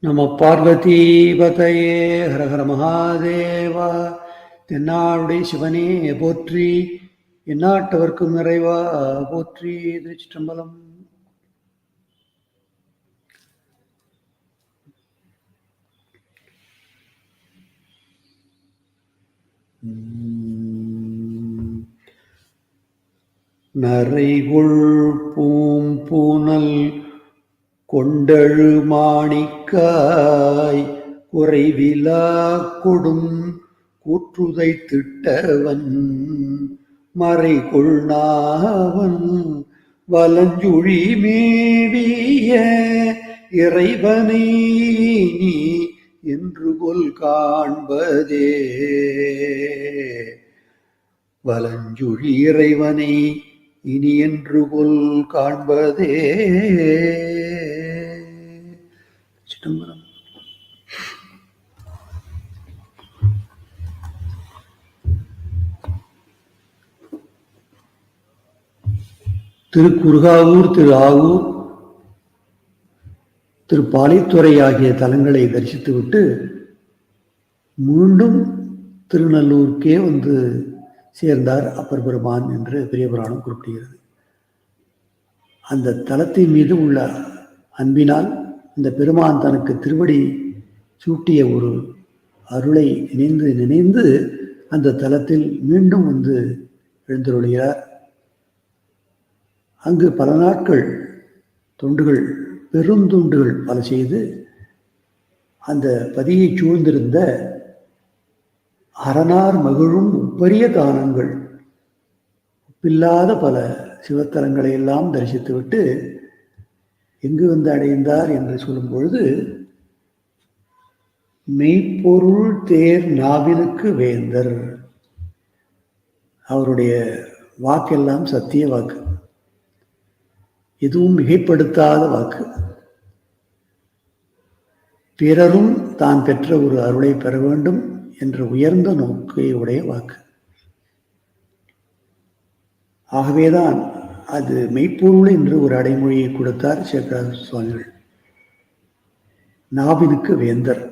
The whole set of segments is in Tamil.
நம பார்வதீபதையே. ஹரஹர மகாதேவா. தென்னாடுடைய சிவனே போற்றி. எந்நாட்டவர்க்கும் நிறைவா போற்றி திருச்சிற்றம்பலம். உம். நரைகுள் பூம்பூனல் கொண்டழு மாணிக்காய் குறைவிலா கொடும் கூற்றுதை திட்டவன் மறை கொள்நாவன் வலஞ்சுழி மேவிய இறைவனை நீ என்று கொல் காண்பதே. வலஞ்சுழி இறைவனை இனி என்று கொல் காண்பதே. சிதம்பரம் திருக்குறுகாவூர் திரு ஆவூர் திரு பாலித்துறை ஆகிய தலங்களை தரிசித்துவிட்டு மீண்டும் திருநல்லூருக்கே வந்து சேர்ந்தார் அப்பர் பெருமான் என்று பெரிய புராணம் குறிப்பிடுகிறது. அந்த தலத்தின் மீது உள்ள அன்பினால் இந்த பெருமான் தனக்கு திருவடி சூட்டிய ஒரு அருளை நினைந்து நினைந்து அந்த தலத்தில் மீண்டும் வந்து எழுந்தருளியார் அங்கு பல நாட்கள் தொண்டுகள் பெருந்தொண்டுகள் பல செய்து அந்த பதியை சூழ்ந்திருந்த அரணார் மகிழும் உப்பரிய தானங்கள் ஒப்பில்லாத பல சிவத்தலங்களை எல்லாம் தரிசித்துவிட்டு எங்கு வந்து அடைந்தார் என்று சொல்லும் பொழுது மெய்ப்பொருள் தேர் நாவினுக்கு வேந்தர். அவருடைய வாக்கெல்லாம் சத்திய வாக்கு. எதுவும் மிகைப்படுத்தாத வாக்கு. பிறரும் தான் பெற்ற ஒரு அருளை பெற வேண்டும் என்ற உயர்ந்த நோக்கையுடைய வாக்கு. ஆகவேதான் அது மெய்ப்பொருள் என்று ஒரு அடைமொழியை கொடுத்தார் சேகராஜ சுவாமிகள். நாவினுக்கு வேந்தர்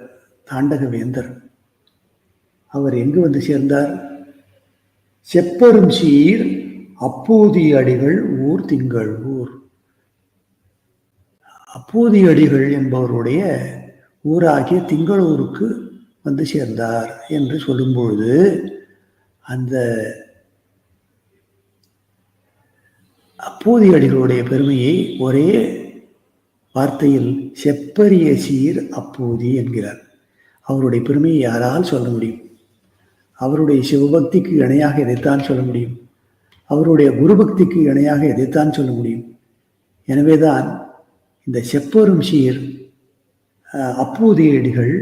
தாண்டக வேந்தர் அவர் எங்கு வந்து சேர்ந்தார்? செப்பரும் சீர் அப்போதி அடிகள் ஊர் திங்கள் ஊர். அப்போதி அடிகள் என்பவருடைய ஊராகிய திங்களூருக்கு வந்து சேர்ந்தார் என்று சொல்லும்பொழுது அந்த அப்போதி அடிகளுடைய பெருமையை ஒரே வார்த்தையில் செப்பரிய சீர் அப்போதி என்கிறார். அவருடைய பெருமையை யாரால் சொல்ல முடியும்? அவருடைய சிவபக்திக்கு இணையாக எதைத்தான் சொல்ல முடியும்? அவருடைய குருபக்திக்கு இணையாக எதைத்தான் சொல்ல முடியும்? எனவேதான் இந்த செப்பரும் சீர் அப்போதியடிகள்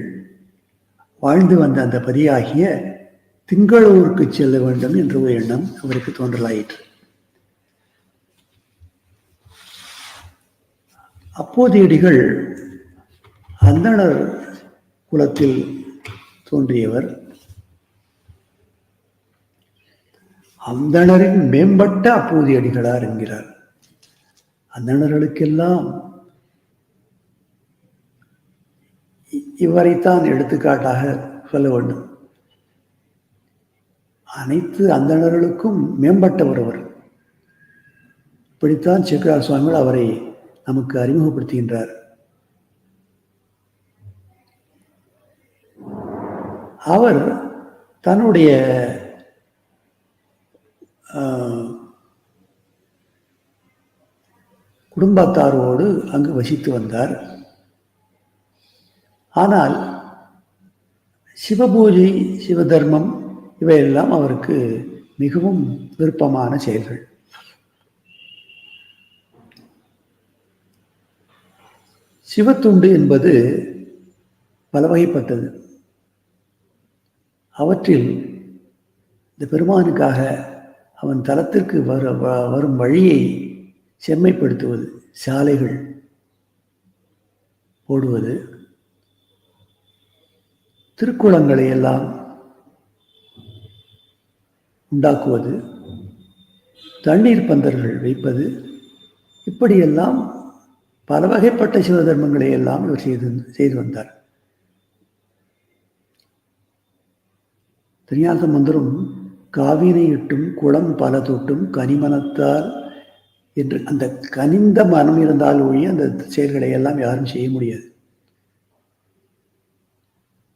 வாழ்ந்து வந்த அந்த பதியாகிய திங்களூருக்கு செல்ல வேண்டும் என்ற ஒரு எண்ணம் அவருக்கு தோன்றலாயிற்று. அப்போதியடிகள் அந்தணர் குலத்தில் தோன்றியவர். அந்தணரின் மேம்பட்ட அப்போதியடிகளார் என்கிறார். அந்தணர்களுக்கெல்லாம் இவரைத்தான் எடுத்துக்காட்டாக சொல்ல வேண்டும். அனைத்து அந்தணர்களுக்கும் மேம்பட்டவர் அவர். இப்படித்தான் சிக்கரா சுவாமிகள் அவரை நமக்கு அறிமுகப்படுத்துகின்றார். அவர் தன்னுடைய குடும்பத்தாரோடு அங்கு வசித்து வந்தார். ஆனால் சிவபூஜை சிவதர்மம் இவையெல்லாம் அவருக்கு மிகவும் விருப்பமான செயல்கள். சிவத்துண்டு என்பது பல வகைப்பட்டது அவற்றில் இந்த பெருமானுக்காக அவன் தலத்திற்கு வர வரும் வழியை செம்மைப்படுத்துவது சாலைகள் போடுவது திருக்குளங்களை எல்லாம் உண்டாக்குவது தண்ணீர் பந்தர்கள் வைப்பது இப்படியெல்லாம் பல வகைப்பட்ட சிவ தர்மங்களை எல்லாம் இவர் செய்து செய்து வந்தார். திருஞான மந்திரம் காவினை இட்டும் குளம் பல தொட்டும் கனிமனத்தால் என்று அந்த கனிந்த மனம் இருந்தால் ஒழிய அந்த செயல்களை எல்லாம் யாரும் செய்ய முடியாது.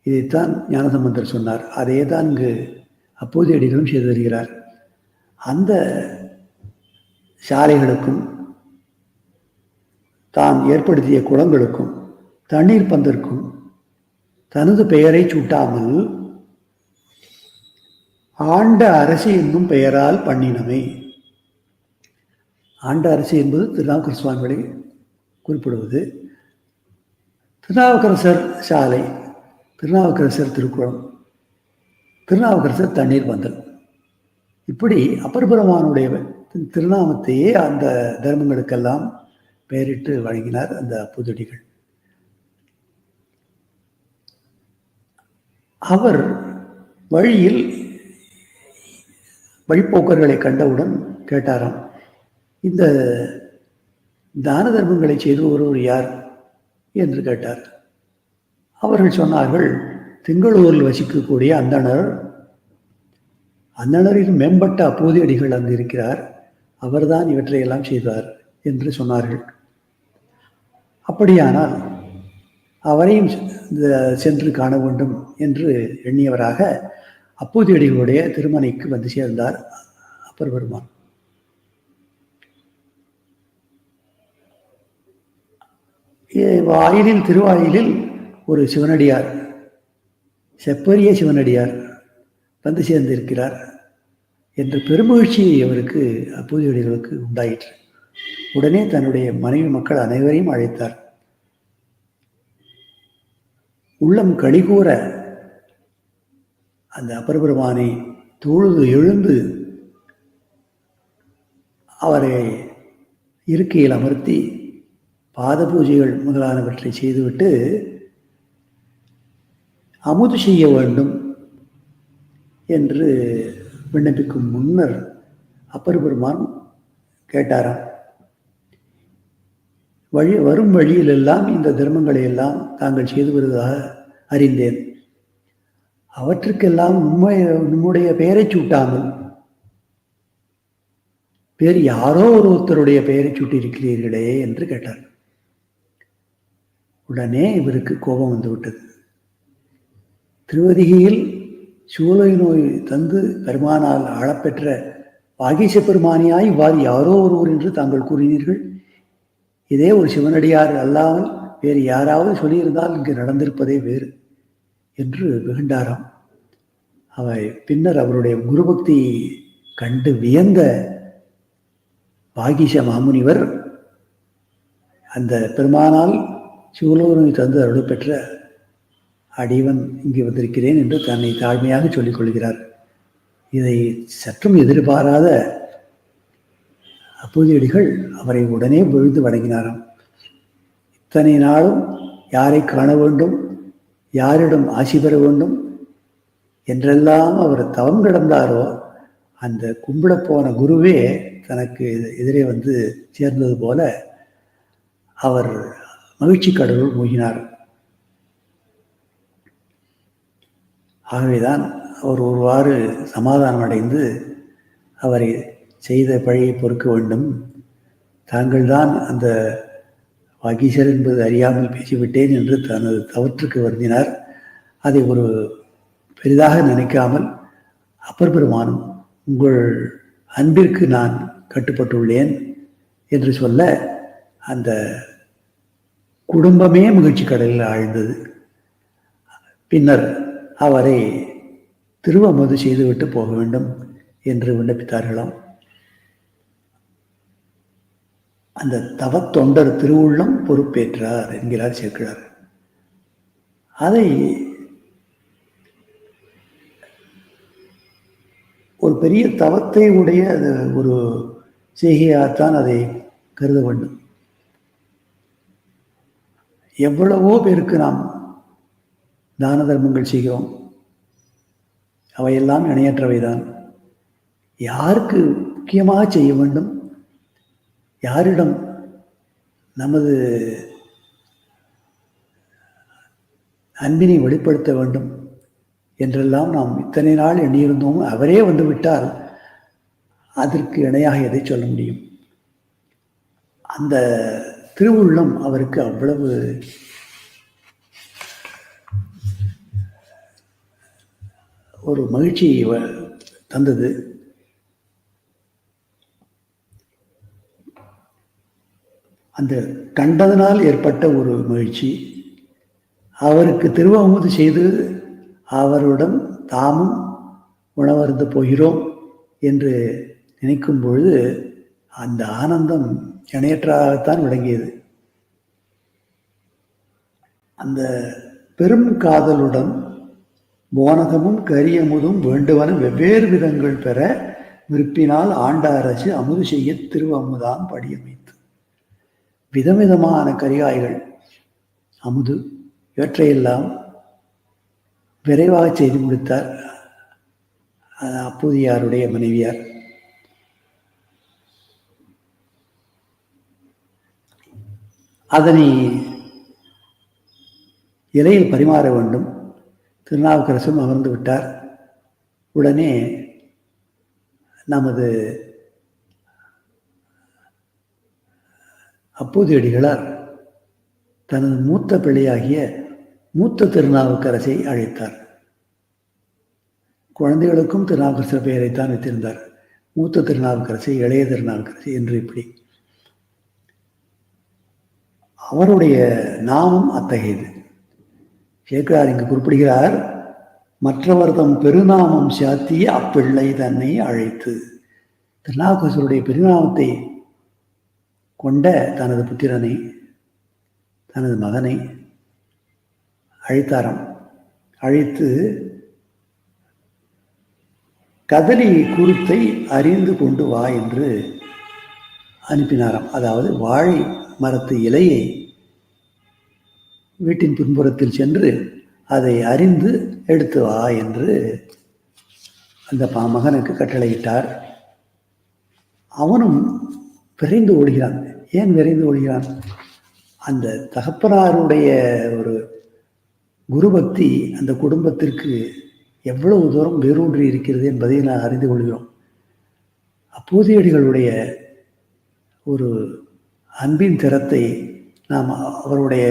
இதைத்தான் ஞானசம்பந்தர் சொன்னார். அதே தான் இங்கு அப்போது அடிகளும் செய்து வருகிறார் அந்த சாலைகளுக்கும் தான் ஏற்படுத்திய குளங்களுக்கும் தண்ணீர் பந்திற்கும் தனது பெயரை சூட்டாமல் ஆண்ட அரசி என்னும் பெயரால் பண்ணினமை. ஆண்ட அரசி என்பது திருநாவுக்கர சுவாமிகளை குறிப்பிடுவது. திருநாவுக்கரசர் சாலை திருநாவுக்கரசர் திருக்குளம் திருநாவுக்கரசர் தண்ணீர் பந்தல். இப்படி அப்பர்புரமானுடைய திருநாமத்தையே அந்த தர்மங்களுக்கெல்லாம் பெயரிட்டு வழங்கினார் அந்த புதடிகள் அவர் வழியில் வழிப்போக்கர்களை கண்டவுடன் கேட்டாராம் இந்த தான தர்மங்களை செய்து ஒருவர் யார்? என்று கேட்டார். அவர்கள் சொன்னார்கள் திங்களூரில் வசிக்கக்கூடிய அந்தணர் அந்தணரின் மேம்பட்ட அப்போதியடிகள் அங்கு இருக்கிறார் அவர்தான் இவற்றையெல்லாம் செய்தார் என்று சொன்னார்கள். அப்படியானால் அவரையும் சென்று காண வேண்டும் என்று எண்ணியவராக அப்போதியடிகளுடைய திருமனைக்கு வந்து சேர்ந்தார் அப்பர் பெருமான் வாயிலில் திருவாயிலில் ஒரு சிவனடியார் செப்பரிய சிவனடியார் வந்து சேர்ந்திருக்கிறார் என்ற பெருமகிழ்ச்சி அவருக்கு அப்போதியடிகளுக்கு உண்டாயிற்று. உடனே தன்னுடைய மனைவி மக்கள் அனைவரையும் அழைத்தார். உள்ளம் கழிகூற அந்த அப்பரபெருமானை தொழுது எழுந்து அவரை இருக்கையில் அமர்த்தி பாத பூஜைகள் முதலானவற்றை செய்துவிட்டு அமுது செய்ய வேண்டும் என்று விண்ணப்பிக்கும் முன்னர் அப்பர் பெருமான் கேட்டாராம். வழி வரும் வழியிலெல்லாம் இந்த தர்மங்களை எல்லாம் தாங்கள் செய்து வருவதாக அறிந்தேன். அவற்றுக்கெல்லாம் உண்மை உன்னுடைய பெயரை சூட்டாமல் வேறு யாரோ ஒருத்தருடைய பெயரை சூட்டியிருக்கிறீர்களே என்று கேட்டார். உடனே இவருக்கு கோபம் வந்துவிட்டது. திருவதிகையில் சூளை நோய் தந்து பெருமானால் ஆளப்பெற்ற வாகீச பெருமானியாய் இவ்வாறு யாரோ ஒருவர் என்று தாங்கள் கூறினீர்கள். இதே ஒரு சிவனடியார் அல்லாமல் வேறு யாராவது சொல்லியிருந்தால் இங்கு நடந்திருப்பதே வேறு என்று வெகுண்டாராம். அவை பின்னர் அவருடைய குருபக்தி கண்டு வியந்த பாகிஷ மாமுனிவர் அந்த பெருமானால் சிவலோகனை தந்து அருள் பெற்ற அடிவன் இங்கே வந்திருக்கிறேன் என்று தன்னை தாழ்மையாக சொல்லிக் கொள்கிறார். இதை சற்றும் எதிர்பாராத அப்போதியடிகள் அவரை உடனே விழுந்து வணங்கினாராம். இத்தனை நாளும் யாரை காண வேண்டும் யாரிடம் ஆசி பெற வேண்டும் என்றெல்லாம் அவர் தவம் கிடந்தாரோ அந்த கும்பிட போன குருவே தனக்கு எதிரே வந்து சேர்ந்தது போல அவர் மகிழ்ச்சி கடவுள் மூழ்கினார் ஆகவேதான் அவர் ஒருவாறு சமாதானம் அடைந்து அவரை செய்த பழியை பொறுக்க வேண்டும். தாங்கள்தான் அந்த வாகீசர் என்பது அறியாமல் பேசிவிட்டேன் என்று தனது தவற்றுக்கு வருந்தினார். அதை ஒரு பெரிதாக நினைக்காமல் அப்பர் பெருமானும் உங்கள் அன்பிற்கு நான் கட்டுப்பட்டுள்ளேன் என்று சொல்ல அந்த குடும்பமே மகிழ்ச்சி கடலில் ஆழ்ந்தது. பின்னர் அவரை திருவமது செய்துவிட்டு போக வேண்டும் என்று விண்ணப்பித்தார்களாம். அந்த தவத்தொண்டர் திருவுள்ளம் பொறுப்பேற்றார் என்கிறார் சேர்க்கிறார். அதை ஒரு பெரிய தவத்தை உடைய ஒரு செய்கையாகத்தான் அதை கருத வேண்டும். எவ்வளவோ பேருக்கு நாம் தான தர்மங்கள் செய்கிறோம். அவையெல்லாம் இணையற்றவைதான். யாருக்கு முக்கியமாக செய்ய வேண்டும்? யாரிடம் நமது அன்பினை வெளிப்படுத்த வேண்டும் என்றெல்லாம் நாம் இத்தனை நாள் எண்ணியிருந்தோம் அவரே வந்து விட்டால் அதற்கு இணையாக எதை சொல்ல முடியும்? அந்த திருவுள்ளம் அவருக்கு அவ்வளவு ஒரு மகிழ்ச்சியை வ- தந்தது. அந்த கண்டதனால் ஏற்பட்ட ஒரு மகிழ்ச்சி. அவருக்கு திருவாமூது செய்து அவருடன் தாமும் உணவருந்து போகிறோம் என்று நினைக்கும் பொழுது அந்த ஆனந்தம் இணையற்றாகத்தான் விளங்கியது. அந்த பெரும் காதலுடன் போனகமும் கரியமுதும் வேண்டுவன வெவ்வேறு விதங்கள் பெற விருப்பினால் ஆண்ட அரசு அமுது செய்ய திருவமுதாம் படியமை விதவிதமான கரிகாய்கள் அமுது இவற்றையெல்லாம் விரைவாக செய்து முடித்தார் அஹ் அப்பூதியாருடைய மனைவியார். அதனை இலையில் பரிமாற வேண்டும். திருநாவுக்கரசும் அமர்ந்து விட்டார். உடனே நமது அப்போது அடிகளார் தனது மூத்த பிள்ளையாகிய மூத்த திருநாவுக்கரசை அழைத்தார். குழந்தைகளுக்கும் திருநாவுக்கரசர் பெயரைத்தான் வைத்திருந்தார். மூத்த திருநாவுக்கரசை இளைய திருநாவுக்கரசை என்று இப்படி. அவருடைய நாமம் அத்தகையது. சேக்கரார் இங்கு குறிப்பிடுகிறார் மற்றவர் தம் பெருநாமம் சாத்திய அப்பிள்ளை தன்னை அழைத்து. திருநாவுக்கரசருடைய பெருநாமத்தை கொண்ட தனது புத்திரனை தனது மகனை அழைத்தாராம். அழைத்து கதலி குருத்தை அறிந்து கொண்டு வா என்று அனுப்பினாராம். அதாவது வாழை மரத்து இலையை வீட்டின் பின்புறத்தில் சென்று அதை அறிந்து எடுத்து வா என்று அந்த பா மகனுக்கு கட்டளையிட்டார். அவனும் விரைந்து ஓடுகிறான். ஏன் விரைந்து கொள்கிறான்? அந்த தகப்பனாருடைய ஒரு குருபக்தி அந்த குடும்பத்திற்கு எவ்வளவு தூரம் வேரூன்றி இருக்கிறது என்பதை நான் அறிந்து கொள்கிறோம். அப்போதையடிகளுடைய ஒரு அன்பின் திறத்தை நாம் அவருடைய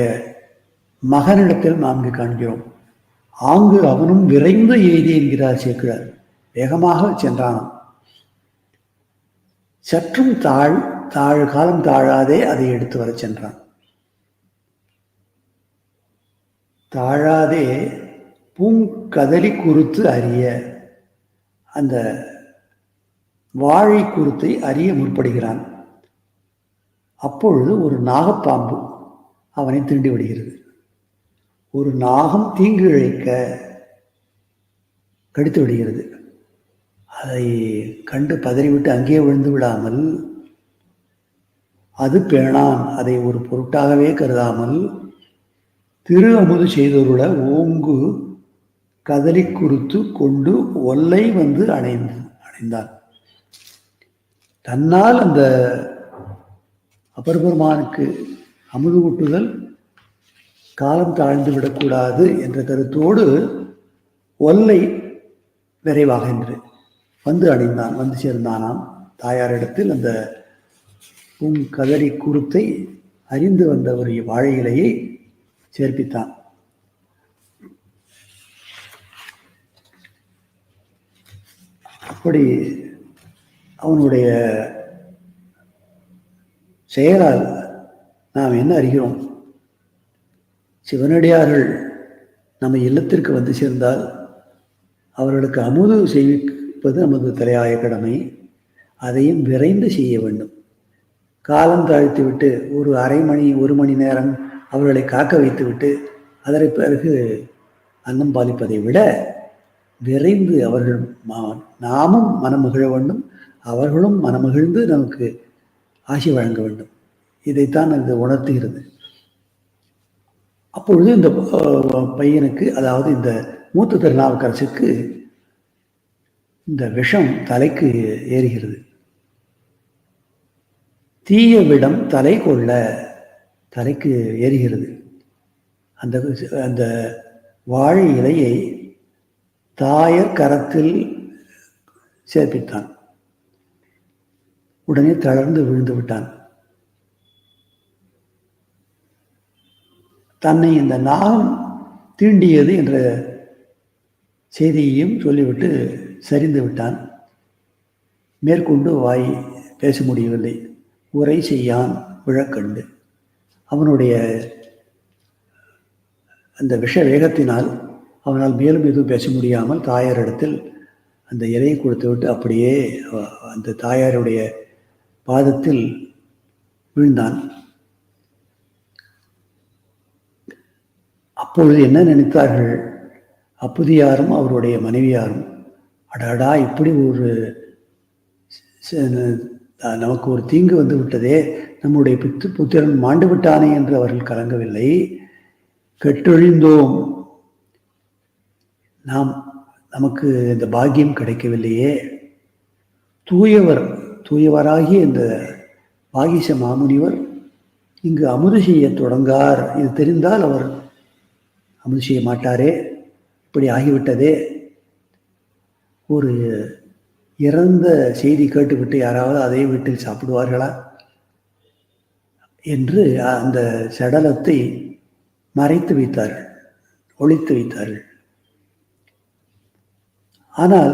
மகனிடத்தில் நாம் காண்கிறோம். ஆங்கு அவனும் விரைந்து எய்தி என்கிறார் சேர்க்கிறார் வேகமாக சென்றானாம். சற்றும் தாழ் தாழ் காலம் தாழாதே அதை எடுத்து வரச் சென்றான். தாழாதே பூங்கதலி குருத்து அறிய அந்த வாழை குருத்தை அறிய முற்படுகிறான். அப்பொழுது ஒரு நாகப்பாம்பு அவனை திருண்டி விடுகிறது. ஒரு நாகம் தீங்கு இழைக்க கடித்து விடுகிறது. அதை கண்டு பதறிவிட்டு அங்கேயே விழுந்து விடாமல் அது பேணான் அதை ஒரு பொருட்டாகவே கருதாமல் திரு அமுது செய்தொருள ஓங்கு கதலி குறுத்து கொண்டு ஒல்லை வந்து அடைந்து அணைந்தான் தன்னால் அந்த அபர்பெருமானுக்கு அமுது ஊட்டுதல் காலம் தாழ்ந்து விடக்கூடாது என்ற கருத்தோடு ஒல்லை விரைவாக என்று வந்து அடைந்தான் வந்து சேர்ந்தானாம். தாயாரிடத்தில் அந்த பூங்கதறி குருத்தை அறிந்து வந்த ஒரு வாழை இலையை சேர்ப்பித்தான். அப்படி அவனுடைய செயலால் நாம் என்ன அறிகிறோம்? சிவனடியார்கள் நம்ம இல்லத்திற்கு வந்து சேர்ந்தால் அவர்களுக்கு அமுது செய்விப்பது நமது தலையாய கடமை. அதையும் விரைந்து செய்ய வேண்டும். காலம் தாழ்த்தி விட்டு ஒரு அரை மணி ஒரு மணி நேரம் அவர்களை காக்க வைத்துவிட்டு அதற்கு பிறகு அன்னம் பாலிப்பதை விட விரைந்து அவர்கள் நாமும் மனமகிழ வேண்டும். அவர்களும் மனமகிழ்ந்து நமக்கு ஆசி வழங்க வேண்டும். இதைத்தான் இது உணர்த்துகிறது. அப்பொழுது இந்த பையனுக்கு அதாவது இந்த மூத்த திருநாவுக்கரசுக்கு இந்த விஷம் தலைக்கு ஏறுகிறது. தீய விடம் தலை கொள்ள தலைக்கு ஏறுகிறது. அந்த அந்த வாழை இலையை தாயர் கரத்தில் சேர்ப்பித்தான். உடனே தளர்ந்து விழுந்து விட்டான். தன்னை இந்த நாகம் தீண்டியது என்ற செய்தியையும் சொல்லிவிட்டு சரிந்து விட்டான். மேற்கொண்டு வாய் பேச முடியவில்லை. உரை செய்யான் விழக்கண்டு அவனுடைய அந்த விஷ வேகத்தினால் அவனால் மேலும் எதுவும் பேச முடியாமல் தாயாரிடத்தில் அந்த இலையை கொடுத்து விட்டு அப்படியே அந்த தாயாருடைய பாதத்தில் விழுந்தான். அப்பொழுது என்ன நினைத்தார்கள்? அப்புதியாரும் அவருடைய மனைவியாரும் அடாடா இப்படி ஒரு நமக்கு ஒரு தீங்கு வந்து விட்டதே நம்முடைய பித்து புத்திரன் மாண்டு விட்டானே என்று அவர்கள் கலங்கவில்லை. கெட்டொழிந்தோம். நாம் நமக்கு இந்த பாக்கியம் கிடைக்கவில்லையே. தூயவர் தூயவராகிய இந்த பாகிச மாமுனிவர் இங்கு அமுது செய்ய தொடங்கார். இது தெரிந்தால் அவர் அமுது செய்ய மாட்டாரே. இப்படி ஆகிவிட்டதே. ஒரு இறந்த செய்தி கேட்டுவிட்டு யாராவது அதே வீட்டில் சாப்பிடுவார்களா என்று அந்த சடலத்தை மறைத்து வைத்தார்கள் ஒழித்து வைத்தார்கள். ஆனால்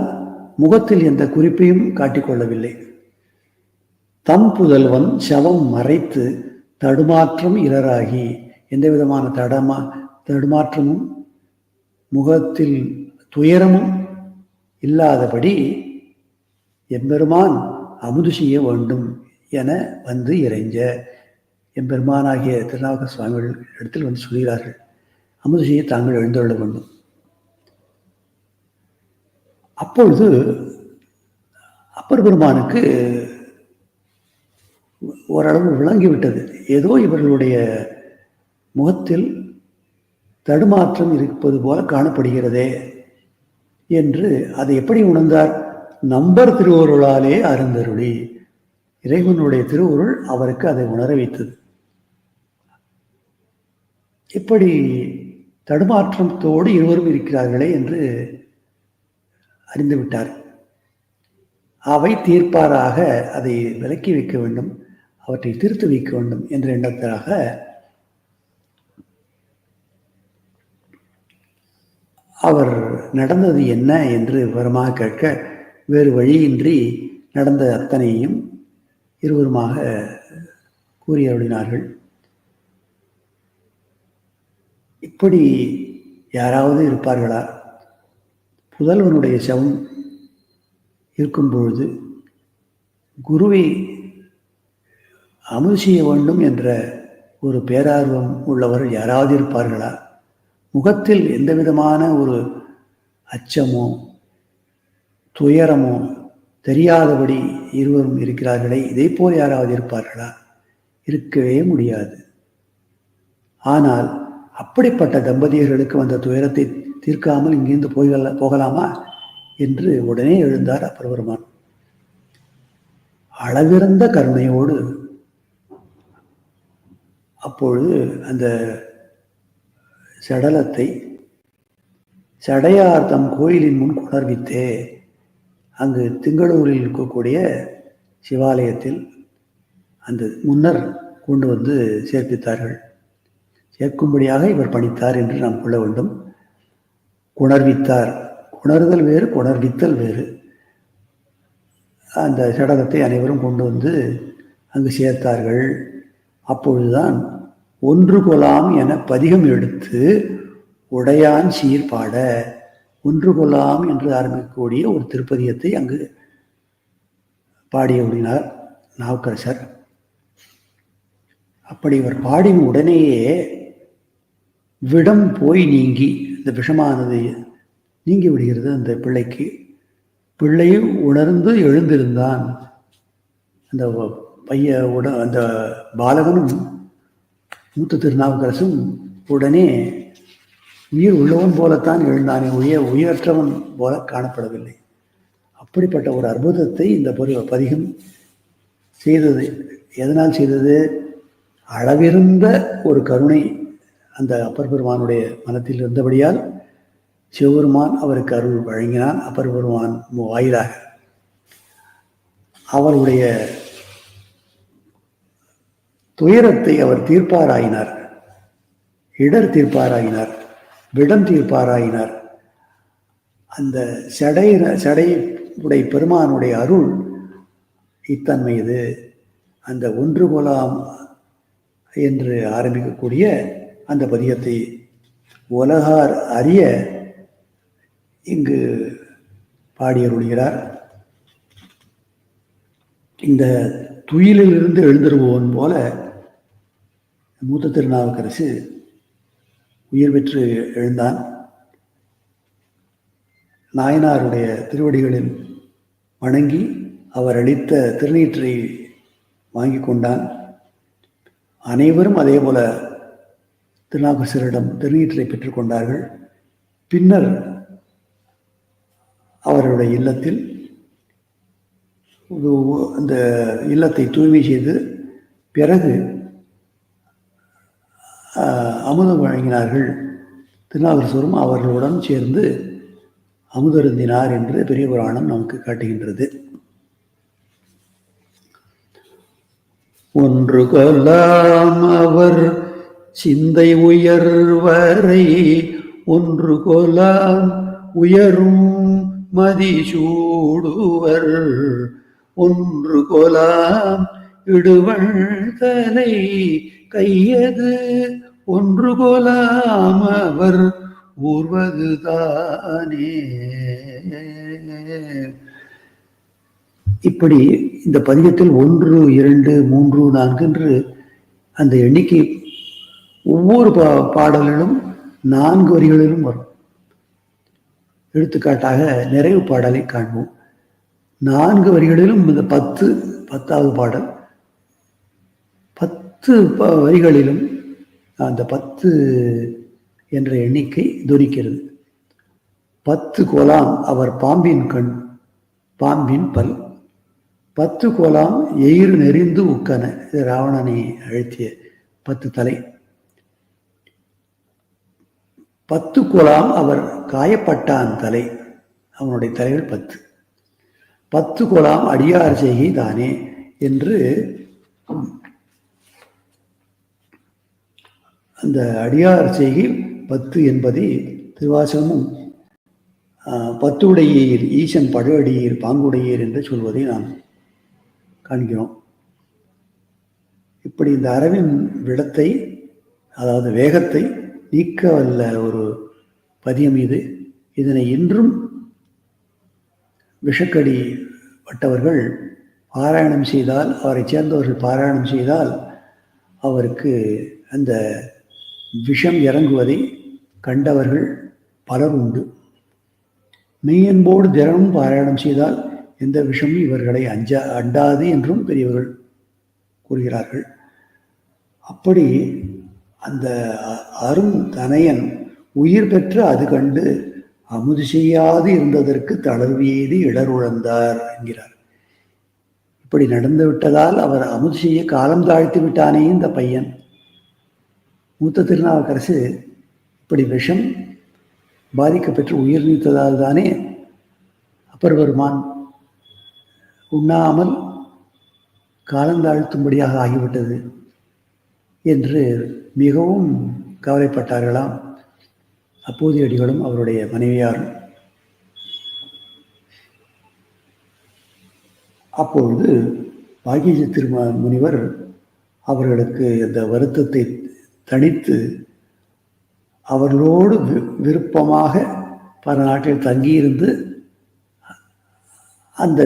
முகத்தில் எந்த குறிப்பையும் காட்டிக்கொள்ளவில்லை. தம் புதல்வன் சவம் மறைத்து தடுமாற்றம் இலராகி எந்த விதமான தடமா தடுமாற்றமும் முகத்தில் துயரமும் இல்லாதபடி எம்பெருமான் அமுது செய்ய வேண்டும் என வந்து இறைஞ்ச. எம்பெருமானாகிய திருநாவுக்க சுவாமிகள் இடத்தில் வந்து சொல்கிறார்கள். அமுது செய்ய தாங்கள் எழுந்துள்ள வேண்டும். அப்பொழுது அப்பர் பெருமானுக்கு ஓரளவு விளங்கிவிட்டது ஏதோ இவர்களுடைய முகத்தில் தடுமாற்றம் இருப்பது போல காணப்படுகிறதே என்று அதை எப்படி உணர்ந்தார்? நம்பர் திருவருளாலே அருந்தருளி. இறைவனுடைய திருவுருள் அவருக்கு அதை உணர வைத்தது. இப்படி தடுமாற்றத்தோடு இருவரும் இருக்கிறார்களே என்று அறிந்துவிட்டார். அவை தீர்ப்பாராக அதை விலக்கி வைக்க வேண்டும் அவற்றை திருத்து வைக்க வேண்டும் என்ற எண்ணத்திற்காக அவர் நடந்தது என்ன என்று விவரமாக கேட்க வேறு வழியின்றி நடந்த அத்தனையும் இருவருமாக கூறியருளினார்கள் இப்படி யாராவது இருப்பார்களா? புதல்வனுடைய சவம் இருக்கும் பொழுது குருவை அமுது செய்ய வேண்டும் என்ற ஒரு பேரார்வம் உள்ளவர் யாராவது இருப்பார்களா? முகத்தில் எந்த விதமான ஒரு அச்சமோ துயரமோ தெரியாதபடி இருவரும் இருக்கிறார்களே இதை போல் யாராவது இருப்பார்களா? இருக்கவே முடியாது. ஆனால் அப்படிப்பட்ட தம்பதியர்களுக்கு வந்த துயரத்தை தீர்க்காமல் இங்கிருந்து போகல போகலாமா? என்று உடனே எழுந்தார் அப்பரபெருமான் அளவிறந்த கருணையோடு அப்பொழுது அந்த சடலத்தை சடையார் தம் கோயிலின் முன் குணர்வித்தே அங்கு திங்களூரில் இருக்கக்கூடிய சிவாலயத்தில் அந்த முன்னர் கொண்டு வந்து சேர்ப்பித்தார்கள். சேர்க்கும்படியாக இவர் பணித்தார் என்று நாம் கொள்ள வேண்டும். குணர்வித்தார். குணர்தல் வேறு குணர்வித்தல் வேறு. அந்த சடலத்தை அனைவரும் கொண்டு வந்து அங்கு சேர்த்தார்கள். அப்பொழுதுதான் ஒன்று கொலாம் என பதிகம் எடுத்து உடையான் சீர்பாட ஒன்று கொள்ளலாம் என்று ஆரம்பிக்கக்கூடிய ஒரு திருப்பதியத்தை அங்கு பாடியுள்ளார் நாவுக்கரசர். அப்படி இவர் பாடின உடனேயே விடம் போய் நீங்கி இந்த விஷமானது நீங்கி விடுகிறது அந்த பிள்ளைக்கு. பிள்ளையும் உணர்ந்து எழுந்திருந்தான். அந்த பைய உட அந்த பாலகனும் மூத்த திருநாவுக்கரசும் உடனே உயிர் உள்ளவன் போலத்தான் எழுந்தானே உய உயிரற்றவன் போல காணப்படவில்லை. அப்படிப்பட்ட ஒரு அற்புதத்தை இந்த பதிகம் செய்தது. எதனால் செய்தது? அளவிருந்த ஒரு கருணை அந்த அப்பர் பெருமானுடைய மனத்தில் இருந்தபடியால் சிவபெருமான் அவருக்கு அருள் வழங்கினான். அப்பர் பெருமான் வாயிலாக அவருடைய துயரத்தை அவர் தீர்ப்பாராயினார். இடர் தீர்ப்பாராயினார். விடம் தீர்ப்பாராயினார் அந்த சடை சடை உடைய பெருமானுடைய அருள் இத்தன்மை இது அந்த ஒன்று கொலாம் என்று ஆரம்பிக்கக்கூடிய அந்த பதியத்தை உலகார் அறிய இங்கு பாடியருள்கிறார். இந்த துயிலிலிருந்து எழுந்திருவோன் போல மூத்த திருநாவுக்கரசு உயிர் பெற்று எழுந்தான். நாயனாருடைய திருவடிகளில் வணங்கி அவர் அளித்த திருநீற்றை வாங்கி கொண்டான். அனைவரும் அதே போல திருநாகசரிடம் திருநீற்றை பெற்றுக்கொண்டார்கள் பின்னர் அவருடைய இல்லத்தில் அந்த இல்லத்தை தூய்மை செய்து பிறகு அமுதம் வழங்கினார்கள். திருநாவுக்கரசரும் அவர்களுடன் சேர்ந்து அமுதருந்தினார் என்று பெரிய புராணம் நமக்கு காட்டுகின்றது. ஒன்று கொல்லாம் அவர் சிந்தை உயர்வரை ஒன்று கொலாம் உயரும் மதிசூடுவர் ஒன்று கொலாம் இடுவள் தலை கையது ஒன்று கொலாம் அவர் ஊர்வதுதானே. இப்படி இந்த பதிகத்தில் ஒன்று இரண்டு மூன்று நான்கு என்று அந்த எண்ணிக்கை ஒவ்வொரு பா பாடலிலும் நான்கு வரிகளிலும் வரும். எடுத்துக்காட்டாக நிறைவு பாடலை காண்போம். நான்கு வரிகளிலும் இந்த பத்து பத்தாவது பாடல் பத்து வரிகளிலும் அந்த பத்து என்ற எண்ணிக்கை துரிக்கிறது. பத்து கோலாம் அவர் பாம்பின் கண் பாம்பின் பல். பத்து கோலாம் எயிர் நெறிந்து உக்கன. இது ராவணனை அழுத்திய பத்து தலை. பத்து கோலாம் அவர் காயப்பட்டான் தலை. அவனுடைய தலைகள் பத்து. பத்து கோலாம் அடியார் செய்கை தானே என்று அந்த அடியார் செய்கை பத்து என்பதை திருவாசகமும் பத்துடையீர் ஈசன் பழவடியீர் பாங்குடையீர் என்று சொல்வதை நாம் காண்கிறோம். இப்படி இந்த அரவின் விடத்தை அதாவது வேகத்தை நீக்க வல்ல ஒரு பதியம் இது. இதனை இன்றும் விஷக்கடி பட்டவர்கள் பாராயணம் செய்தால் அவரை சேர்ந்தவர்கள் பாராயணம் செய்தால் அவருக்கு அந்த விஷம் இறங்குவதை கண்டவர்கள் பலர் உண்டு. மெய்யன்போடு தினமும் பாராயணம் செய்தால் எந்த விஷமும் இவர்களை அஞ்சா அண்டாது என்றும் பெரியவர்கள் கூறுகிறார்கள். அப்படி அந்த அரும் தனையன் உயிர் பெற்று அது கண்டு அமுது செய்யாது இருந்ததற்கு தளர்வியது இடருழந்தார் என்கிறார். இப்படி நடந்து விட்டதால் அவர் அமுது செய்ய காலம் தாழ்த்து விட்டானே இந்த பையன். மூத்த திருநாவுக்கரசு இப்படி விஷம் பாதிக்கப்பெற்று உயிர் நீத்ததால் தானே அப்பர் பெருமான் உண்ணாமல் காலந்தாழ்த்தும்படியாக ஆகிவிட்டது என்று மிகவும் கவலைப்பட்டார்களாம் அப்போதையடிகளும் அவருடைய மனைவியாரும். அப்பொழுது பாகிஜ திரும முனிவர் அவர்களுக்கு இந்த வருத்தத்தை தனித்து அவர்களோடு விருப்பமாக பல நாட்டில் தங்கியிருந்து அந்த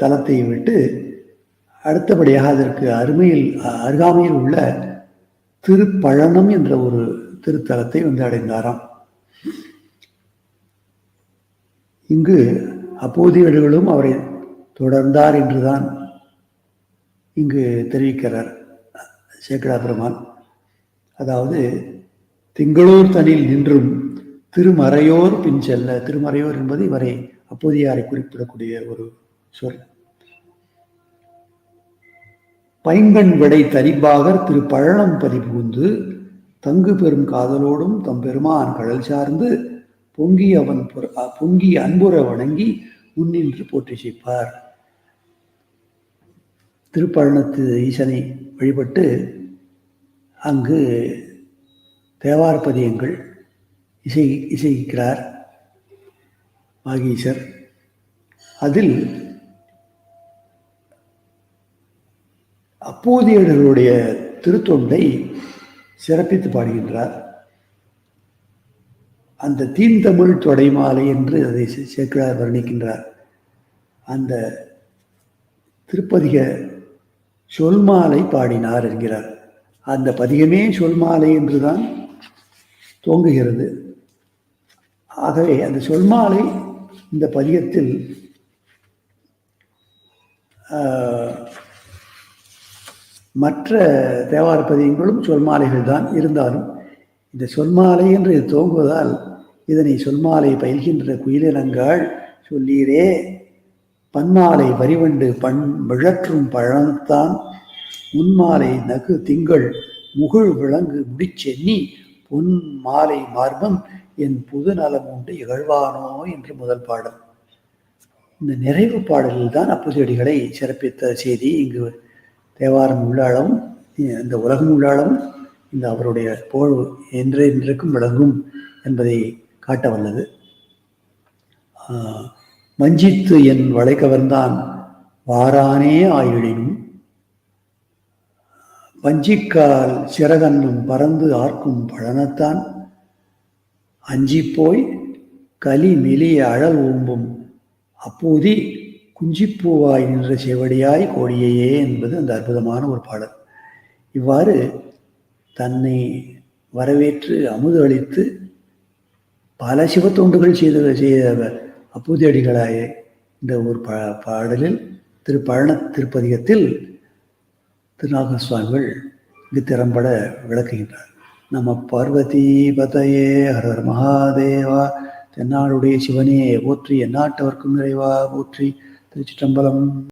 தலத்தை விட்டு அடுத்தபடியாக அதற்கு அருமையில் அருகாமையில் உள்ள திருப்பழனம் என்ற ஒரு திருத்தலத்தை வந்து அடைந்தாராம். இங்கு அப்போதியர்களும் அவரை தொடர்ந்தார் என்றுதான் இங்கு தெரிவிக்கிறார் சேக்கடா பெருமான் அதாவது திங்களூர் தனில் நின்றும் திருமறையோர் பின் செல்ல. திருமறையோர் என்பது இவரை அப்போதையாரை குறிப்பிடக்கூடிய ஒரு சொல். பைங்கண் விடை தரிபாகர் திரு பழனம் பதிபுகுந்து தங்கு பெரும் காதலோடும் தம் பெருமான் கடல் சார்ந்து பொங்கி அவன் புற- பொங்கி அன்புற வணங்கி முன்னின்று போற்றி செய்ப்பார் திருப்பழனத்து ஈசனை வழிபட்டு அங்கு தேவார பதியங்கள் இசை இசைக்கிறார் வாகீசர் அதில் அப்போதியர்களுடைய திருத்தொண்டை சிறப்பித்து பாடுகின்றார். அந்த தீந்தமிழ் தொடைமாலை என்று அதை சேர்க்கிறார் வர்ணிக்கின்றார். அந்த திருப்பதிக சொல்மாலை பாடினார் என்கிறார். அந்த பதிகமே சொல்மாலை என்றுதான் துவங்குகிறது ஆகவே அந்த சொல்மாலை இந்த பதிகத்தில் மற்ற தேவார பதிகங்களும் சொல்மாலைகள் தான் இருந்தாலும் இந்த சொல்மாலை என்று இது துவங்குவதால் இதனை சொல்மாலை பயில்கின்ற குயிலினங்கள் சொல்லீரே பன்மாலை வரிவண்டு பண் விழற்றும் பழம்தான் முன்மாலை நகு திங்கள் முகிழ் விளங்கு முடிச்சென்னி பொன் மாலை மார்பம் என் புது நலம் உண்டு இகழ்வானோ என்று முதல் பாடல். இந்த நிறைவு பாடலில் தான் அப்போதியடிகளை சிறப்பித்த செய்தி. இங்கு தேவாரம் உள்ளாளவும் இந்த உலகம் உள்ளாளவும் இந்த அவருடைய புகழ் என்று இன்றைக்கும் விளங்கும் என்பதை காட்ட வல்லது. ஆஹ், என் வளை கவர்ந்தான் வாரானே ஆயிடினும் வஞ்சிக்கால் சிறகன்னும் பறந்து ஆர்க்கும் பழனத்தான். அஞ்சிப்போய் கலி மெலிய அழல் ஓம்பும். அப்போதி குஞ்சிப்பூவாய் நின்ற செவடியாய் கோடியையே என்பது அந்த அற்புதமான ஒரு பாடல். இவ்வாறு தன்னை வரவேற்று அமுது அளித்து பல சிவத்தொண்டுகள் செய்த செய்த அப்பூதியடிகளாய இந்த ஒரு பா பாடலில் திரு பழன திருப்பதிகத்தில் திருநாக சுவாமிகள் இங்கு திறம்பட விளக்குகின்றார். நம்ம பார்வதி பதையே ஹரர் மகாதேவா தென்னாடுடைய சிவனே போற்றி எந்நாட்டவர்க்கும் நிறைவா போற்றி திருச்சிற்றம்பலம்.